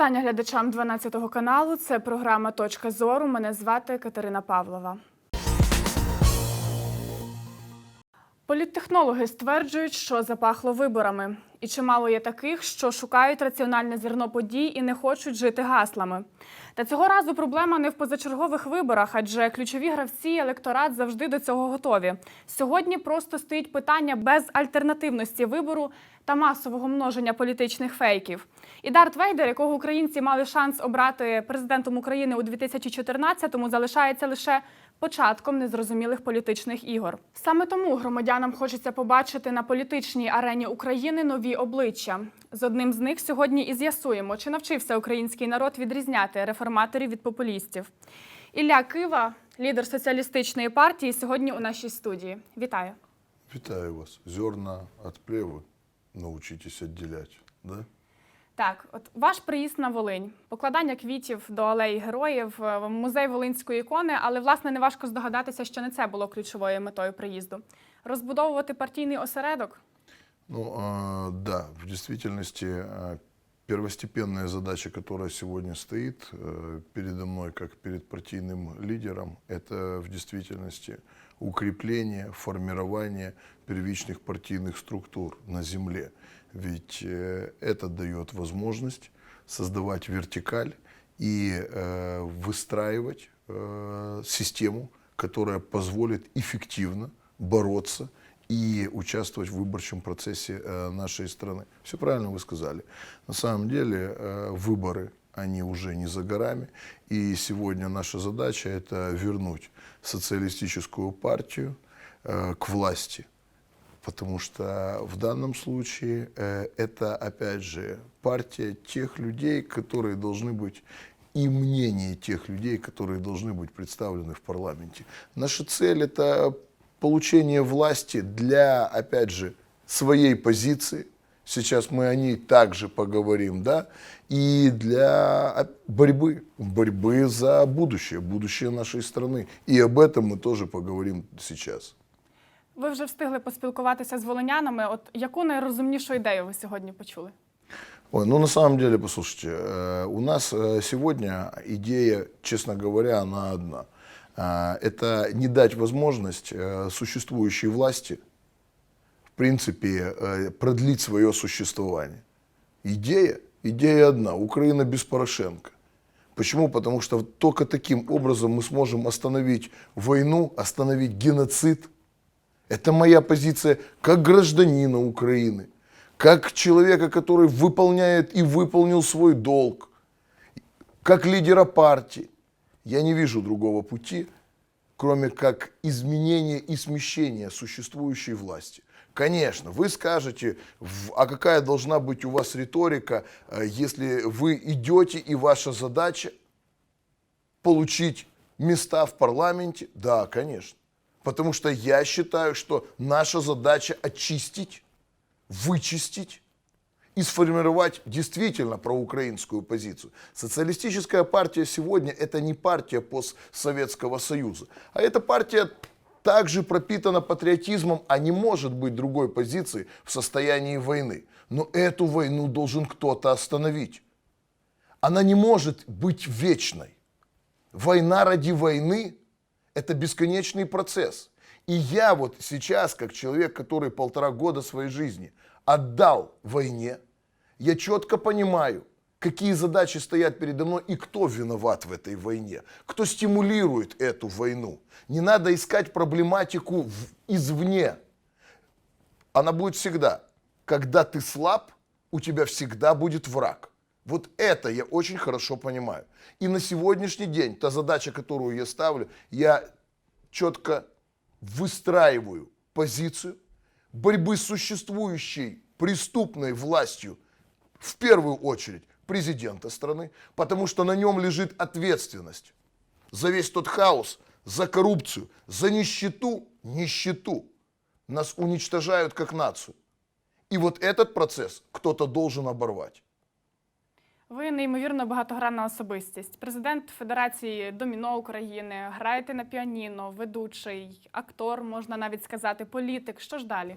вітання глядачам 12 каналу. Це програма Точка зору. Мене звати Катерина Павлова. Політтехнологи стверджують, що запахло виборами, і чимало є таких, що шукають раціональне зерно подій і не хочуть жити гаслами. Та цього разу проблема не в позачергових виборах, адже ключові гравці і електорат завжди до цього готові. Сьогодні просто стоїть питання без альтернативності вибору та масового множення політичних фейків. І Дарт Вейдер, якого українці мали шанс обрати президентом України у 2014-му, залишається лише початком незрозумілих політичних ігор. Саме тому громадянам хочеться побачити на політичній арені України нові обличчя. З одним з них сьогодні і з'ясуємо, чи навчився український народ відрізняти реформаторів від популістів. Ілля Кива, лідер соціалістичної партії, сьогодні у нашій студії. Вітаю. Вітаю вас. Зерна от плевы научитесь отделять, да? Так, от ваш приїзд на Волинь, покладання квітів до алеї героїв, е, музей Волинської ікони, але власне не важко здогадатися, що не це було ключовою метою приїзду. Розбудовувати партійний осередок. Ну, а, да, в действительности а, первостепенная задача, которая сегодня стоит э, передо мной, как перед партийным лидером, это в действительности укрепление, формирование первичных партийных структур на земле. Ведь э, это дает возможность создавать вертикаль и э, выстраивать э, систему, которая позволит эффективно бороться и участвовать в выборчем процессе нашей страны. Все правильно вы сказали. На самом деле выборы, они уже не за горами. И сегодня наша задача это вернуть социалистическую партию к власти. Потому что в данном случае э, это, опять же, партия тех людей, которые должны быть и мнение тех людей, которые должны быть представлены в парламенте. Наша цель это получение власти для, опять же, своей позиции. Сейчас мы о ней также поговорим, да, и для борьбы, борьбы за будущее, будущее нашей страны. И об этом мы тоже поговорим сейчас. Ви вже встигли поспілкуватися з волинянами. От яку найрозумнішу ідею ви сьогодні почули? Ой, ну на самом деле, послушайте, э, у нас э, сегодня идея, честно говоря, она одна. А, Это не дать возможность э, существующей власти, в принципе, э, продлить свое существование. Идея, идея одна. Украина без Порошенко. Почему? Потому что только таким образом мы сможем остановить войну, остановить геноцид. Это моя позиция как гражданина Украины, как человека, который выполняет и выполнил свой долг, как лидера партии. Я не вижу другого пути, кроме как изменения и смещения существующей власти. Конечно, вы скажете, а какая должна быть у вас риторика, э, если вы идете и ваша задача получить места в парламенте? Да, конечно. Потому что я считаю, что наша задача очистить, вычистить и сформировать действительно проукраинскую позицию. Социалистическая партия сегодня это не партия постсоветского союза, а это партия также пропитана патриотизмом, а не может быть другой позиции в состоянии войны. Но эту войну должен кто-то остановить. Она не может быть вечной. Война ради войны – это бесконечный процесс. И я вот сейчас, как человек, который полтора года своей жизни отдал войне, я четко понимаю, какие задачи стоят передо мной и кто виноват в этой войне, кто стимулирует эту войну. Не надо искать проблематику извне. Она будет всегда. Когда ты слаб, у тебя всегда будет враг. Вот это я очень хорошо понимаю. И на сегодняшний день та задача, которую я ставлю, я четко выстраиваю позицию борьбы с существующей преступной властью, в первую очередь президента страны, потому что на нем лежит ответственность за весь тот хаос, за коррупцию, за нищету, нищету. Нас уничтожают как нацию. И вот этот процесс кто-то должен оборвать. Ви неймовірно багатогранна особистість. Президент Федерації Доміно України, граєте на піаніно, ведучий, актор, можна навіть сказати, політик. Що ж далі?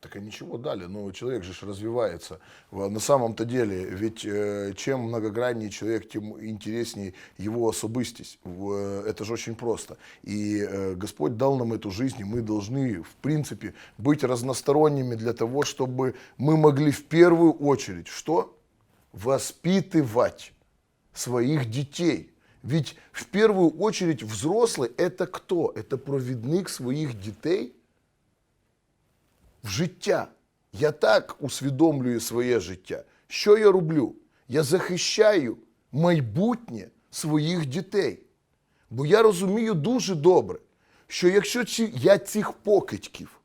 Так а ничего дали, но человек же ж развивается. В- На самом-то деле, ведь э, чем многограннее человек, тем интереснее его особистость. В- э, Это же очень просто. И э, Господь дал нам эту жизнь, и мы должны, в принципе, быть разносторонними для того, чтобы мы могли в первую очередь, что? Воспитывать своих детей. Ведь в первую очередь взрослый – это кто? Это провідник своїх дітей в життя. Я так усвідомлюю своє життя. Що я роблю? Я захищаю майбутнє своїх дітей. Бо я розумію дуже добре, що якщо ці, я цих покидьків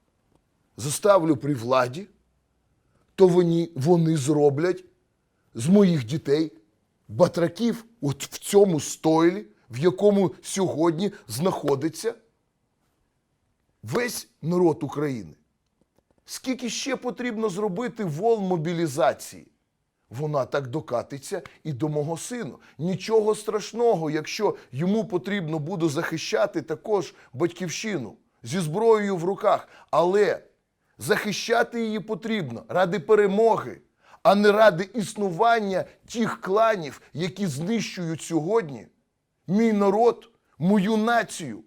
заставлю при владі, то вони, вони зроблять з моїх дітей батраків от в цьому стойлі, в якому сьогодні знаходиться весь народ України. Скільки ще потрібно зробити волн мобілізації? Вона так докатиться і до мого сину. Нічого страшного, якщо йому потрібно буде захищати також батьківщину зі зброєю в руках. Але захищати її потрібно ради перемоги, а не ради існування тих кланів, які знищують сьогодні мій народ, мою націю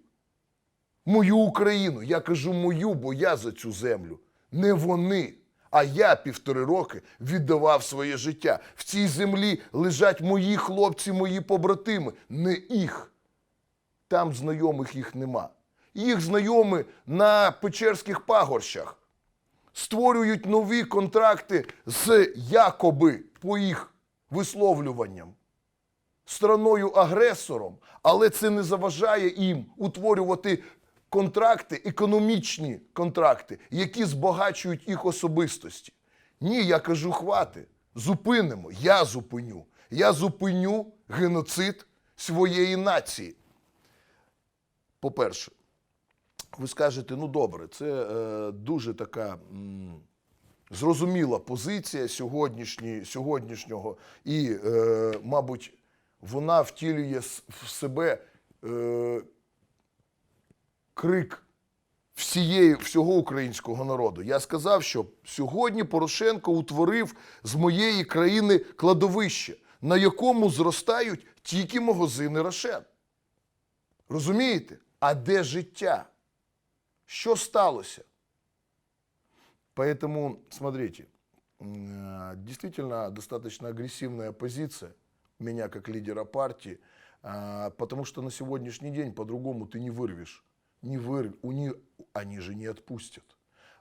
мою Україну. Я кажу мою, бо я за цю землю. Не вони. А я півтори роки віддавав своє життя. В цій землі лежать мої хлопці, мої побратими, не їх. Там знайомих їх нема. Їх знайомі на Печерських пагорщах створюють нові контракти з якоби по їх висловлюванням страною-агресором, але це не заважає їм утворювати контракти, економічні контракти, які збагачують їх особистості. Ні, я кажу, хвати, зупинимо, я зупиню. Я зупиню геноцид своєї нації. По-перше, ви скажете, ну добре, це е, дуже така м, зрозуміла позиція сьогоднішнього, і, е, мабуть, вона втілює в себе е, крик всієї, всього українського народу. Я сказав, що сьогодні Порошенко утворив з моєї країни кладовище, на якому зростають тільки магазини Рошен. Розумієте? А де життя? Що сталося? Поэтому, смотрите, э, действительно достаточно агрессивная позиция меня как лидера партии, а, потому что на сегодняшний день по-другому ты не вырвешь. Не вырв... у них... Они же не отпустят.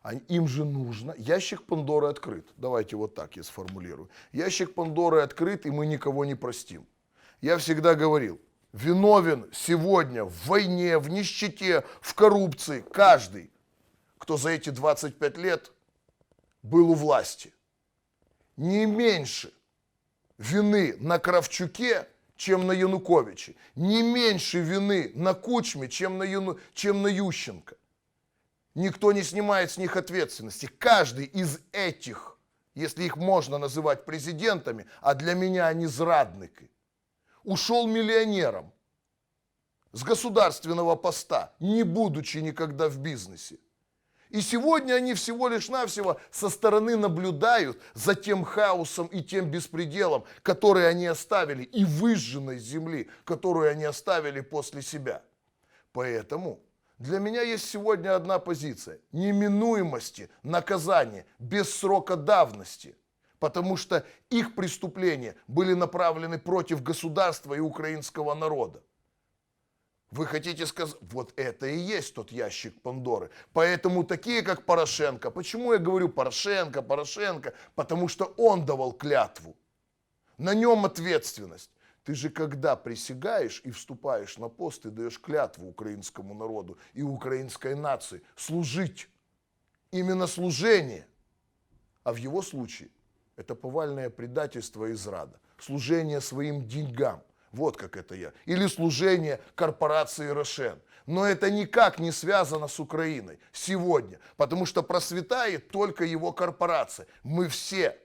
Они- Им же нужно... Ящик Пандоры открыт. Давайте вот так я сформулирую. Ящик Пандоры открыт, и мы никого не простим. Я всегда говорил, виновен сегодня в войне, в нищете, в коррупции каждый, кто за эти 25 лет был у власти. Не меньше вины на Кравчуке, чем на Януковиче. Не меньше вины на Кучме, чем на, Яну... чем на Ющенко. Никто не снимает с них ответственности. Каждый из этих, если их можно называть президентами, а для меня они зрадники, ушел миллионером с государственного поста, не будучи никогда в бизнесе. И сегодня они всего лишь навсего со стороны наблюдают за тем хаосом и тем беспределом, который они оставили, и выжженной земли, которую они оставили после себя. Поэтому для меня есть сегодня одна позиция – неминуемости наказания без срока давности, потому что их преступления были направлены против государства и украинского народа. Вы хотите сказать, вот это и есть тот ящик Пандоры. Поэтому такие, как Порошенко, почему я говорю Порошенко, Порошенко? Потому что он давал клятву. На нем ответственность. Ты же когда присягаешь и вступаешь на пост, ты даешь клятву украинскому народу и украинской нации служить. Именно служение. А в его случае это повальное предательство и зрада. Служение своим деньгам. Вот как это я. Или служение корпорации Рошен. Но это никак не связано с Украиной сегодня, потому что процветает только его корпорация. Мы все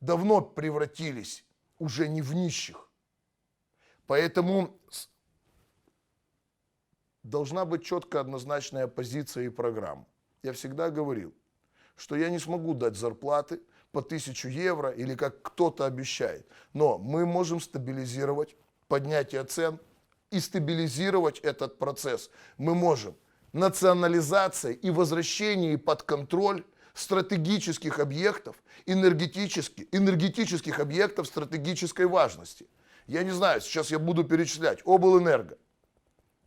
давно превратились уже не в нищих. Поэтому должна быть четкая однозначная позиция и программа. Я всегда говорил, что я не смогу дать зарплаты по 1000 евро или как кто-то обещает. Но мы можем стабилизировать поднятие цен и стабилизировать этот процесс. Мы можем национализация и возвращение под контроль стратегических объектов, энергетических, энергетических объектов стратегической важности. Я не знаю, сейчас я буду перечислять. Облэнерго.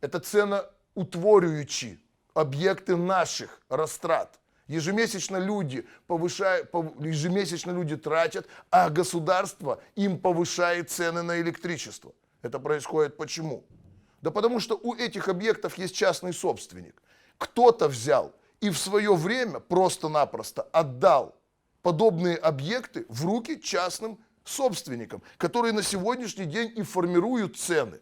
Это ценоутворюючі объекты наших растрат. Ежемесячно люди, повышают, ежемесячно люди тратят, а государство им повышает цены на электричество. Это происходит почему? Да потому что у этих объектов есть частный собственник. Кто-то взял и в свое время просто-напросто отдал подобные объекты в руки частным собственникам, которые на сегодняшний день и формируют цены.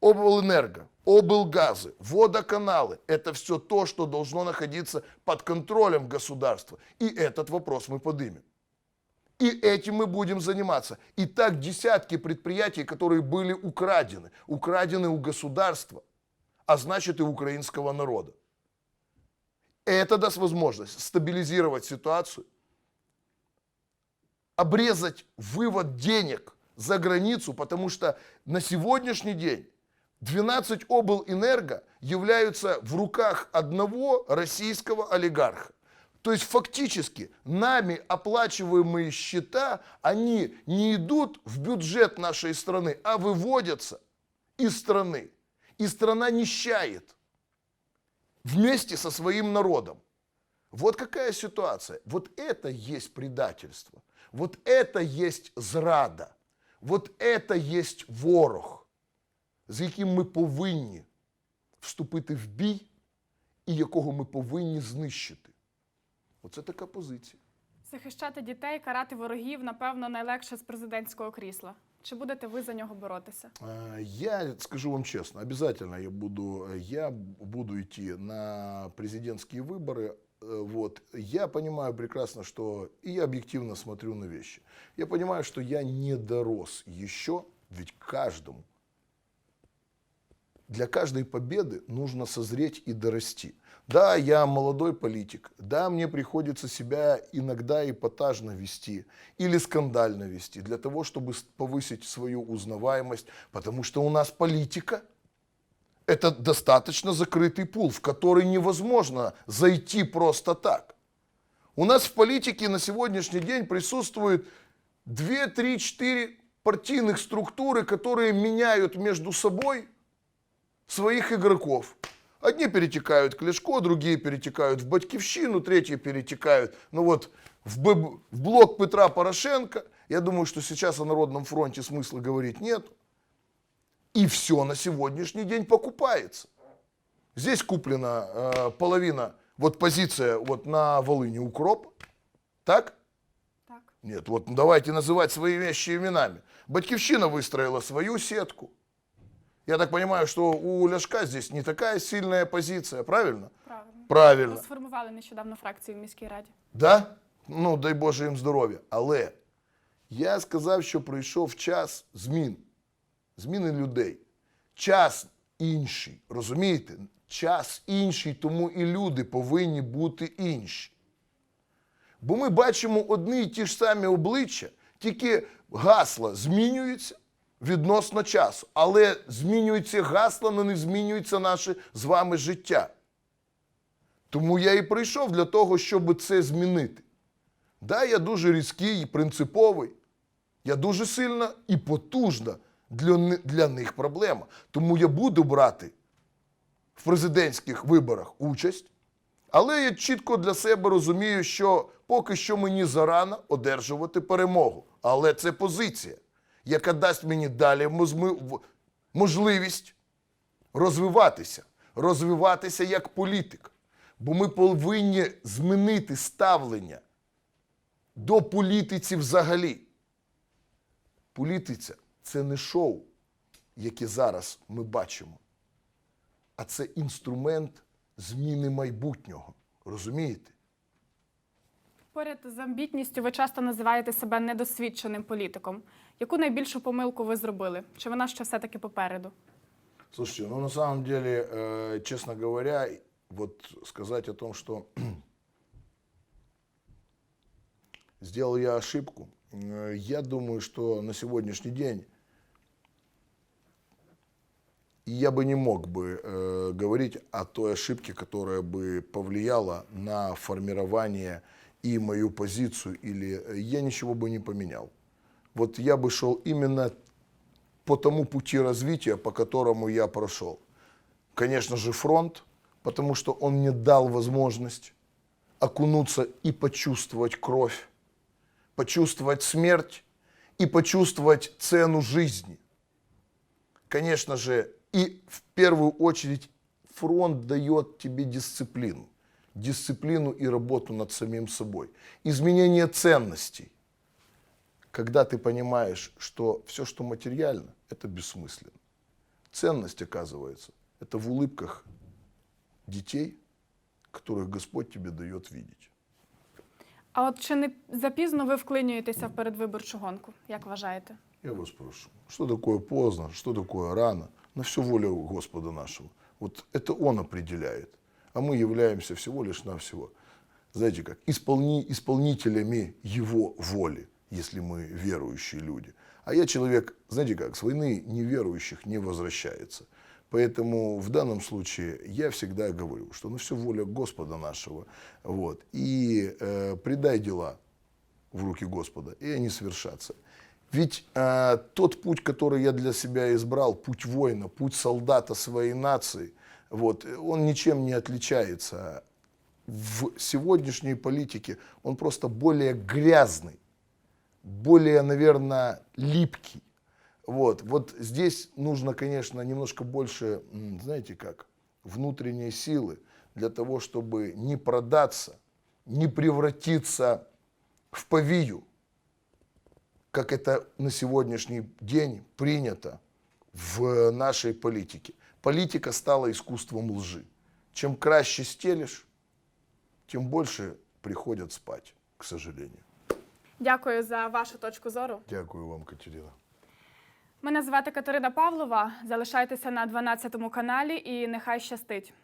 Облэнерго, облгазы, водоканалы – это все то, что должно находиться под контролем государства. И этот вопрос мы поднимем. И этим мы будем заниматься. И так десятки предприятий, которые были украдены. Украдены у государства, а значит и украинского народа. Это даст возможность стабилизировать ситуацию, обрезать вывод денег за границу, потому что на сегодняшний день 12 облэнерго являются в руках одного российского олигарха. То есть фактически нами оплачиваемые счета, они не идут в бюджет нашей страны, а выводятся из страны. И страна нищает вместе со своим народом. Вот какая ситуация. Вот это есть предательство. Вот это есть зрада. Вот это есть ворог, з яким ми повинні вступити в бій і якого ми повинні знищити. Оце така позиція. Захищати дітей, карати ворогів, напевно, найлегше з президентського крісла. Чи будете ви за нього боротися? А, Я скажу вам честно, обязательно я буду, я буду идти на президентские выборы. Э, Вот. Я понимаю прекрасно, что и я объективно смотрю на вещи. Я понимаю, что я не дорос еще, ведь каждому, Для каждой победы нужно созреть и дорасти. Да, я молодой политик, да, мне приходится себя иногда эпатажно вести или скандально вести для того, чтобы повысить свою узнаваемость, потому что у нас политика – это достаточно закрытый пул, в который невозможно зайти просто так. У нас в политике на сегодняшний день присутствует 2, 3, 4 партийных структуры, которые меняют между собой своих игроков. Одни перетекают к Лешко, другие перетекают в Батькивщину, третьи перетекают, ну вот, в, Б- в блок Петра Порошенко. Я думаю, что сейчас о Народном фронте смысла говорить нет. И все на сегодняшний день покупается. Здесь куплена э, половина, вот позиция вот на Волыне укроп. Так? Так. Нет, вот давайте называть свои вещи именами. Батькивщина выстроила свою сетку. Я так понимаю, что у Ляшка здесь не такая сильная позиция, правильно? Правильно. Правильно. Ви сформували нещодавно фракцію в міській раді. Да? Ну, дай Боже їм здоров'я. Але я сказав, що прийшов час змін, зміни людей. Час інший, розумієте? Час інший, тому і люди повинні бути інші. Бо ми бачимо одні й ті ж самі обличчя, тільки гасла змінюються відносно часу. Але змінюються гасла, але не змінюється наше з вами життя. Тому я і прийшов для того, щоб це змінити. Да, я дуже різкий і принциповий. Я дуже сильна і потужна для, для них проблема. Тому я буду брати в президентських виборах участь. Але я чітко для себе розумію, що поки що мені зарано одержувати перемогу. Але це позиція, яка дасть мені далі можливість розвиватися, розвиватися як політик. Бо ми повинні змінити ставлення до політиці взагалі. Політиця це не шоу, яке зараз ми бачимо, а це інструмент зміни майбутнього. Розумієте? Поряд з амбітністю ви часто називаєте себе недосвідченим політиком. Яку найбільшу помилку ви зробили? Чи вона ще все-таки попереду? Слушайте, ну на самом деле, э, честно говоря, вот сказать о том, что сделал я ошибку. Э, Я думаю, что на сегодняшний день я бы не мог бы э, говорить о той ошибке, которая бы повлияла на формирование и мою позицию, или э, я ничего бы не поменял. Вот я бы шел именно по тому пути развития, по которому я прошел. Конечно же, фронт, потому что он мне дал возможность окунуться и почувствовать кровь, почувствовать смерть и почувствовать цену жизни. Конечно же, и в первую очередь фронт дает тебе дисциплину. Дисциплину и работу над самим собой. Изменение ценностей Когда ты понимаешь, что все, что материально, это бессмысленно. Ценность, оказывается, это в улыбках детей, которых Господь тебе дает видеть. А от чи не запізно ви вклинюєтеся в передвиборчу гонку? Як вважаєте? Я вас прошу, что такое поздно, что такое рано? На все воля Господа нашего. Вот это Он определяет. А мы являемся всего лишь навсего, знаете как, исполни, исполнителями Его воли, если мы верующие люди. А я человек, знаете как, с войны неверующих не возвращается. Поэтому в данном случае я всегда говорю, что на все воля Господа нашего. Вот, и э, предай дела в руки Господа, и они свершатся. Ведь э, тот путь, который я для себя избрал, путь воина, путь солдата своей нации, вот, он ничем не отличается. В сегодняшней политике он просто более грязный, более, наверное, липкий. Вот, вот здесь нужно, конечно, немножко больше, знаете как, внутренней силы для того, чтобы не продаться, не превратиться в повию, как это на сегодняшний день принято в нашей политике. Политика стала искусством лжи. Чем краще стелишь, тем больше приходят спать, к сожалению. Дякую за вашу точку зору. Дякую вам, Катерина. Мене звати Катерина Павлова. Залишайтеся на 12 каналі і нехай щастить.